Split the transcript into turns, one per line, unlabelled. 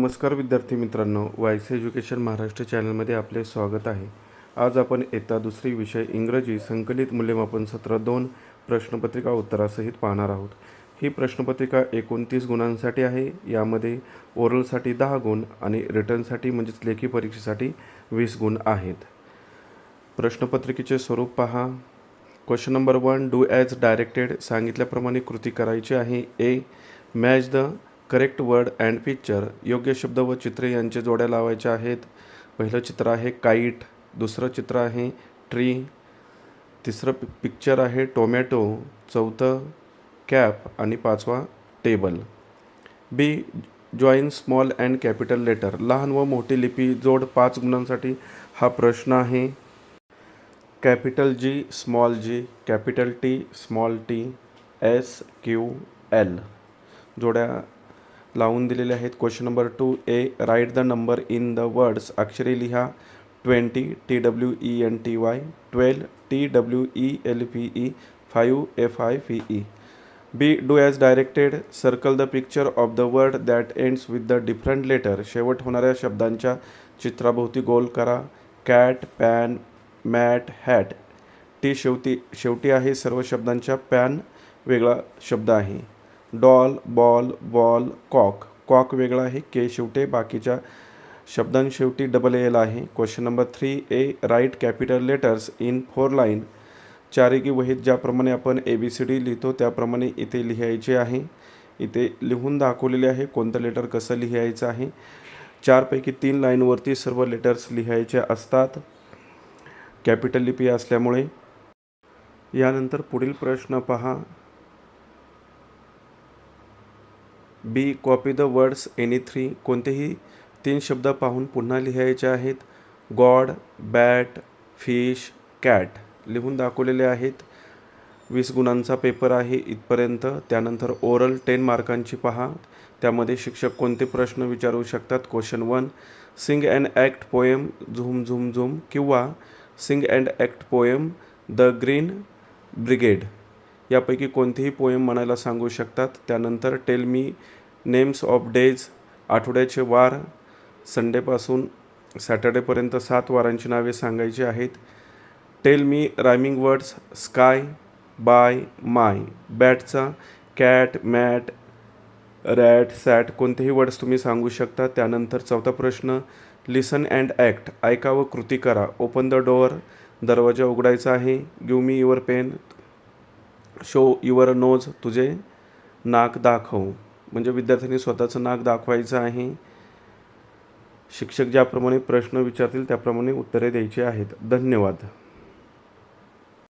नमस्कार विद्यार्थी मित्रांनो वायस एज्युकेशन महाराष्ट्र चॅनलमध्ये आपले स्वागत आहे. आज आपण येता दुसरी विषय इंग्रजी संकलित मूल्यमापन सत्र दोन प्रश्नपत्रिका उत्तरासहित पाहणार आहोत. ही प्रश्नपत्रिका एकोणतीस गुणांसाठी आहे. यामध्ये ओरलसाठी दहा गुण आणि रिटर्नसाठी म्हणजेच लेखी परीक्षेसाठी वीस गुण आहेत. प्रश्नपत्रिकेचे स्वरूप पहा. Question number one do as directed सांगितल्याप्रमाणे कृती करायची आहे. A match the correct word and picture योग्य शब्द व चित्रे यांचे जोड्या लावायच्या आहेत. पहिलं चित्र आहे काईट दुसरं चित्र आहे ट्री तिसरं पि पिक्चर आहे टोमॅटो चौथं कॅप आणि पाचवा table. B join small and capital letter लहान व मोठी लिपी जोड पाच गुणांसाठी हा प्रश्न आहे. Capital G small G capital T small T S Q L जोड्या लावून दिलेले आहेत. Question number two A write the number in the words अक्षरे लिहा. Twenty T W E N T Y twelve T W E L P E five F I P E B do as directed circle the picture of the word that ends with the different letter शेवट होणाऱ्या शब्दांच्या चित्राभोवती गोल करा. Cat pan mat hat T शेवटी शेवटी आहे. सर्व शब्दांच्या pan वेगळा शब्द आहे. Doll ball ball cock. Cock वेगळा आहे. के शेवटे बाकीच्या शब्दांशेवटी डबल एल आहे. Question number three A write capital letters in four line चारेकी वहीत ज्याप्रमाणे आपण ए बी सी डी लिहितो त्याप्रमाणे इथे लिहायचे आहे. इथे लिहून दाखवलेले आहे कोणतं लेटर कसं लिहायचं आहे. चारपैकी तीन लाईनवरती सर्व लेटर्स लिहायचे असतात. कॅपिटल लिपी असल्यामुळे. यानंतर पुढील प्रश्न पहा. B copy the words any three कोणतेही तीन शब्द पाहून पुन्हा लिहायचे आहेत. गॉड बॅट फिश कॅट लिहून दाखवलेले आहेत. वीस गुणांचा पेपर आहे इथपर्यंत. त्यानंतर ओरल टेन मार्कांची पहा. त्यामध्ये शिक्षक कोणते प्रश्न विचारू शकतात? Question one sing and act poem zoom zoom zoom किंवा sing and act poem the green brigade. यापैकी कोणतीही पोएम म्हणायला सांगू शकतात. त्यानंतर tell me names of days आठवड्याचे वार संडेपासून सॅटर्डेपर्यंत सात वारांची नावे सांगायची आहेत. Tell me rhyming words sky by my बॅटचा cat mat rat sat कोणतेही वर्ड्स तुम्ही सांगू शकता. त्यानंतर चौथा प्रश्न लिसन अँड ॲक्ट ऐका व कृती करा. ओपन द डोअर दरवाजा उघडायचा आहे. Give me your pen show your nose तुझे नाक दाखव. म्हणजे विद्यार्थ्यांनी स्वतःचं नाक दाखवायचं आहे. शिक्षक ज्याप्रमाणे प्रश्न विचारतील त्याप्रमाणे उत्तरे द्यायची आहेत. धन्यवाद.